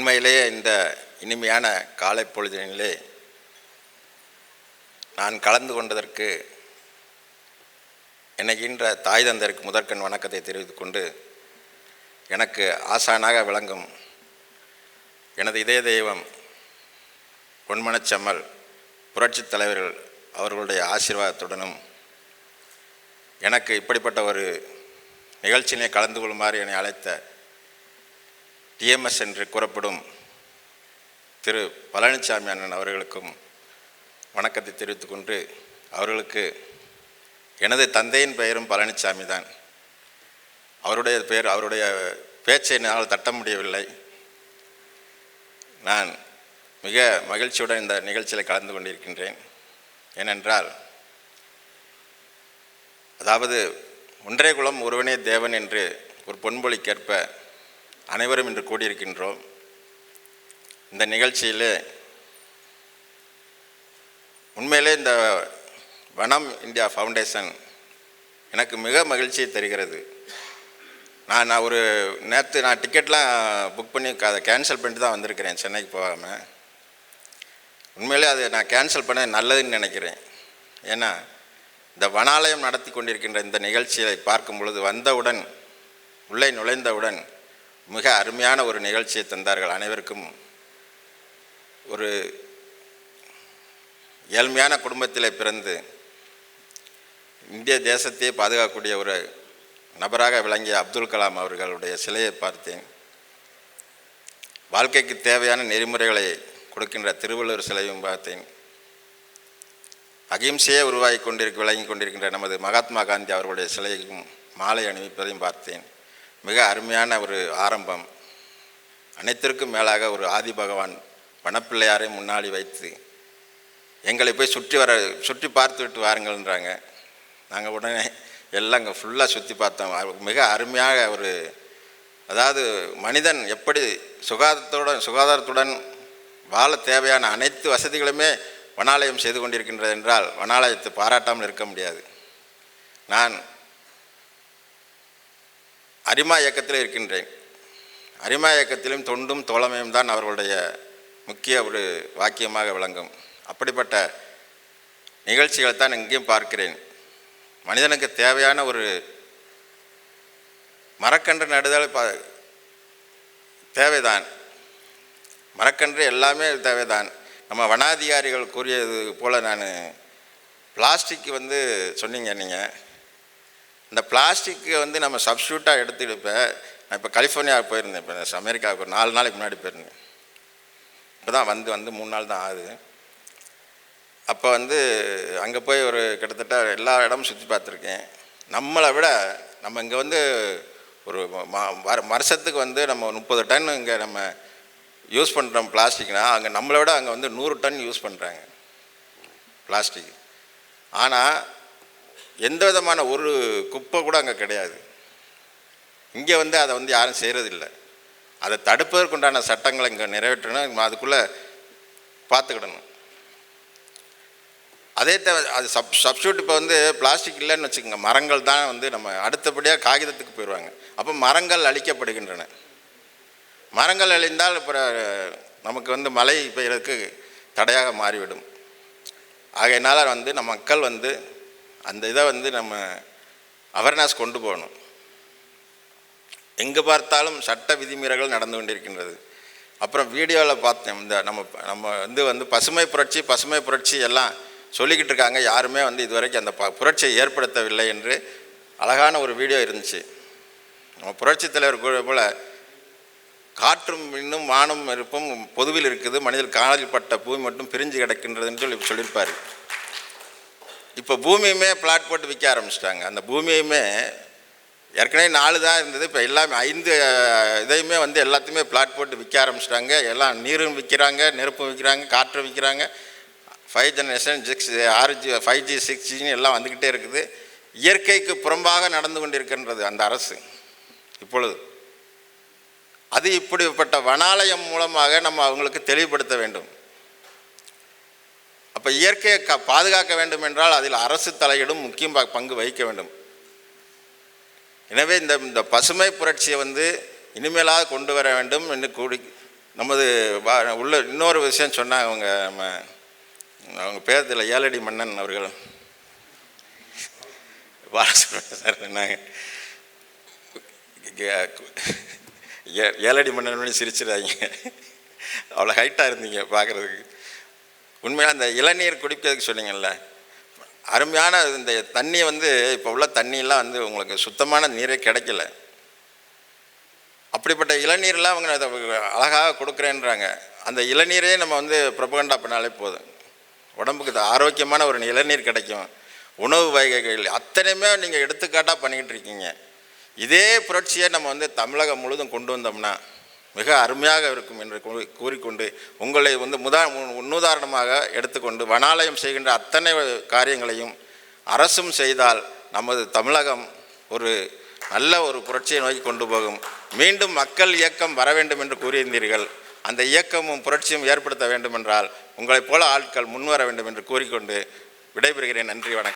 உண்மையிலேயே இந்த இனிமையான காலை பொழுதினிலே நான் கலந்து கொண்டதற்கு என்னைகின்ற தாய் தந்தருக்கு முதற்கண் வணக்கத்தை தெரிவித்துக் கொண்டு எனக்கு ஆசானாக விளங்கும் எனது இதய தெய்வம் பொன்மனச்செம்மல் புரட்சித் தலைவர்கள் அவர்களுடைய ஆசீர்வாதத்துடனும் எனக்கு இப்படிப்பட்ட ஒரு நிகழ்ச்சியினை கலந்து கொள்ளுமாறு என்னை அழைத்த டிஎம்எஸ் என்று கூறப்படும் திரு பழனிசாமி அண்ணன் அவர்களுக்கும் வணக்கத்தை தெரிவித்துக்கொண்டு அவர்களுக்கு எனது தந்தையின் பெயரும் பழனிசாமி தான். அவருடைய பெயர் அவருடைய பேச்சை என்னால் தட்ட முடியவில்லை. நான் மிக மகிழ்ச்சியுடன் இந்த நிகழ்ச்சியில் கலந்து கொண்டிருக்கின்றேன். ஏனென்றால் அதாவது ஒன்றே குலம் ஒருவனே தேவன் என்று ஒரு பொன்மொழிக்கேற்ப அனைவரும் இன்று கூடியிருக்கின்றோம். இந்த நிகழ்ச்சியிலே உண்மையிலே இந்த வனம் இந்தியா ஃபவுண்டேஷன் எனக்கு மிக மகிழ்ச்சியை தருகிறது. நான் நான் ஒரு நேற்று நான் டிக்கெட்லாம் புக் பண்ணி அதை கேன்சல் பண்ணிட்டு தான் வந்திருக்கிறேன் சென்னைக்கு போகாமல் உண்மையிலே அது நான் கேன்சல் பண்ண நல்லதுன்னு நினைக்கிறேன். ஏன்னா இந்த வனாலயம் நடத்தி கொண்டிருக்கின்ற இந்த நிகழ்ச்சியை பார்க்கும் பொழுது வந்தவுடன் உள்ளே நுழைந்தவுடன் மிக அருமையான ஒரு நிகழ்ச்சியை தந்தார்கள் அனைவருக்கும். ஒரு ஏழ்மையான குடும்பத்தில் பிறந்து இந்திய தேசத்தையே பாதுகாக்கக்கூடிய ஒரு நபராக விளங்கிய அப்துல் கலாம் அவர்களுடைய சிலையை பார்த்தேன். வாழ்க்கைக்கு தேவையான நெறிமுறைகளை கொடுக்கின்ற திருவள்ளுவர் சிலையும் பார்த்தேன். அகிம்சையே உருவாகி கொண்டிருக்க விளங்கி கொண்டிருக்கின்ற நமது மகாத்மா காந்தி அவர்களுடைய சிலையும் மாலை அணிவிப்பதையும் பார்த்தேன். மிக அருமையான ஒரு ஆரம்பம். அனைத்திற்கும் மேலாக ஒரு ஆதி பகவான் வனப்பிள்ளையாரை முன்னாடி வைத்து எங்களை போய் சுற்றி வர சுற்றி பார்த்து விட்டு வாருங்கள்ன்றாங்க. நாங்கள் உடனே எல்லாம் அங்கே ஃபுல்லாக சுற்றி பார்த்தோம். மிக அருமையாக ஒரு அதாவது மனிதன் எப்படி சுகாதாரத்துடன் சுகாதாரத்துடன் வாழ தேவையான அனைத்து வசதிகளுமே வனாலயம் செய்து கொண்டிருக்கின்றது என்றால் வனாலயத்தை பாராட்டாமல் இருக்க முடியாது. நான் அரிமா இயக்கத்தில் இருக்கின்றேன். அரிமா இயக்கத்திலும் தொண்டும் தோழமையும் தான் அவர்களுடைய முக்கிய ஒரு வாக்கியமாக விளங்கும். அப்படிப்பட்ட நிகழ்ச்சிகளை தான் இங்கேயும் பார்க்கிறேன். மனிதனுக்கு தேவையான ஒரு மரக்கன்று நடுதல் ப தேவைதான். மரக்கன்று எல்லாமே தேவைதான். நம்ம வனாதிகாரிகள் கூறியது போல் நான் பிளாஸ்டிக் வந்து சொன்னீங்க நீங்கள் இந்த பிளாஸ்டிக்கு வந்து நம்ம சப்ஸ்டியூட்டாக எடுத்துக்கிட்டப்போ நான் இப்போ கலிஃபோர்னியா போயிருந்தேன் இப்போ அமெரிக்காவுக்கு ஒரு நாலு நாளைக்கு முன்னாடி போயிருந்தேன். இப்போ தான் வந்து வந்து மூணு நாள் தான் ஆகுது. அப்போ வந்து அங்கே போய் ஒரு கிட்டத்தட்ட எல்லா இடமும் சுற்றி பார்த்துருக்கேன். நம்மளை விட நம்ம இங்கே வந்து ஒரு வருஷத்துக்கு வந்து நம்ம முப்பது டன் இங்கே நம்ம யூஸ் பண்ணுறோம் பிளாஸ்டிக்னால் அங்கே நம்மளை விட அங்கே வந்து நூறு டன் யூஸ் பண்ணுறாங்க பிளாஸ்டிக். ஆனால் எந்த விதமான ஒரு குப்பை கூட அங்கே கிடையாது. இங்கே வந்து அதை வந்து யாரும் செய்கிறதில்லை அதை தடுப்பதற்குண்டான சட்டங்களை இங்கே நிறைவேற்றணும். அதுக்குள்ளே பார்த்துக்கிடணும். அதே தேவை அது சப் சப்ஸ்டியூட் இப்போ வந்து பிளாஸ்டிக் இல்லைன்னு வச்சுக்கோங்க. மரங்கள் தான் வந்து நம்ம அடுத்தபடியாக காகிதத்துக்கு போயிடுவாங்க. அப்போ மரங்கள் அழிக்கப்படுகின்றன. மரங்கள் அழிந்தால் அப்புறம் நமக்கு வந்து மழை பெய்யறதுக்கு தடையாக மாறிவிடும். ஆகையினால் வந்து நம்ம மக்கள் வந்து அந்த இதை வந்து நம்ம அவேர்னஸ் கொண்டு போகணும். எங்கே பார்த்தாலும் சட்ட விதிமீறல்கள் நடந்து கொண்டிருக்கின்றது. அப்புறம் வீடியோவில் பார்த்தேன் இந்த நம்ம நம்ம வந்து வந்து பசுமை புரட்சி பசுமை புரட்சி எல்லாம் சொல்லிக்கிட்டு இருக்காங்க. யாருமே வந்து இதுவரைக்கும் அந்த ப- புரட்சியை ஏற்படுத்தவில்லை என்று அழகான ஒரு வீடியோ இருந்துச்சு. நம்ம புரட்சி தலைவர் போல் காற்றும் இன்னும் வானம் இருப்பும் பொதுவில் இருக்குது. மனிதர் காலில் பட்ட பூமி மட்டும் பிரிஞ்சு கிடக்கின்றதுன்னு சொல்லி சொல்லியிருப்பார். இப்போ பூமியுமே பிளாட் போட்டு விற்க ஆரம்பிச்சிட்டாங்க. அந்த பூமியுமே ஏற்கனவே நாலு தான் இருந்தது. இப்போ எல்லாமே ஐந்து இதையுமே வந்து எல்லாத்தையுமே பிளாட் போட்டு விற்க ஆரம்பிச்சிட்டாங்க. எல்லாம் நீரும் விற்கிறாங்க நெருப்பும் விற்கிறாங்க காற்றும் விற்கிறாங்க ஃபைவ் ஜெனரேஷன் சிக்ஸ் ஆறு ஜி ஃபைவ் ஜி சிக்ஸ் ஜின்னு எல்லாம் வந்துக்கிட்டே இருக்குது. இயற்கைக்கு புறம்பாக நடந்து கொண்டிருக்கின்றது அந்த அரசு இப்பொழுது. அது இப்படிப்பட்ட வனாலயம் மூலமாக நம்ம அவங்களுக்கு தெளிவுபடுத்த வேண்டும். அப்போ இயற்கையை க பாதுகாக்க வேண்டும் என்றால் அதில் அரசு தலையிடும் முக்கிய ப- பங்கு வகிக்க வேண்டும். எனவே இந்த இந்த பசுமை புரட்சியை வந்து இனிமேலாக கொண்டு வர வேண்டும் என்று கூடி நமது உள்ள இன்னொரு விஷயம் சொன்னாங்க அவங்க நம்ம அவங்க பேரத்தில் ஏழடி மன்னன் அவர்கள். பாலசுப்ரமணியம் சார் சொன்னாங்க. ஏ- ஏழடி மன்னன் சிரிச்சிடாதீங்க. அவ்வளோ ஹைட்டாக இருந்தீங்க பார்க்குறதுக்கு உண்மையாக அந்த இளநீர் குடிக்கிறதுக்கு சொன்னீங்கல்ல அருமையான இந்த தண்ணி வந்து இப்போ உள்ள தண்ணியெல்லாம் வந்து உங்களுக்கு சுத்தமான நீரே கிடைக்கல. அப்படிப்பட்ட இளநீர்லாம் அவங்க அதை அழகாக கொடுக்குறேன்றாங்க. அந்த இளநீரே நம்ம வந்து பிரபகண்டா பண்ணாலே போதும். உடம்புக்கு ஆரோக்கியமான ஒரு இளநீர் கிடைக்கும். உணவு வகைகள் அத்தனையுமே நீங்கள் எடுத்துக்காட்டாக பண்ணிக்கிட்டு இருக்கீங்க. இதே புரட்சியை நம்ம வந்து தமிழகம் முழுதும் கொண்டு வந்தோம்னா மிக அருமையாக இருக்கும் என்று கூறி- கூறிக்கொண்டு உங்களை வந்து முதா முன்னுதாரணமாக எடுத்துக்கொண்டு வனாலயம் செய்கின்ற அத்தனை காரியங்களையும் அரசும் செய்தால் நமது தமிழகம் ஒரு நல்ல ஒரு புரட்சியை நோக்கி கொண்டு போகும். மீண்டும் மக்கள் இயக்கம் வர வேண்டும் என்று கூறியிருந்தீர்கள். அந்த இயக்கமும் புரட்சியும் ஏற்படுத்த வேண்டும் என்றால் உங்களைப் போல ஆட்கள் முன்வர வேண்டும் என்று கூறிக்கொண்டு விடைபெறுகிறேன். நன்றி வணக்கம்.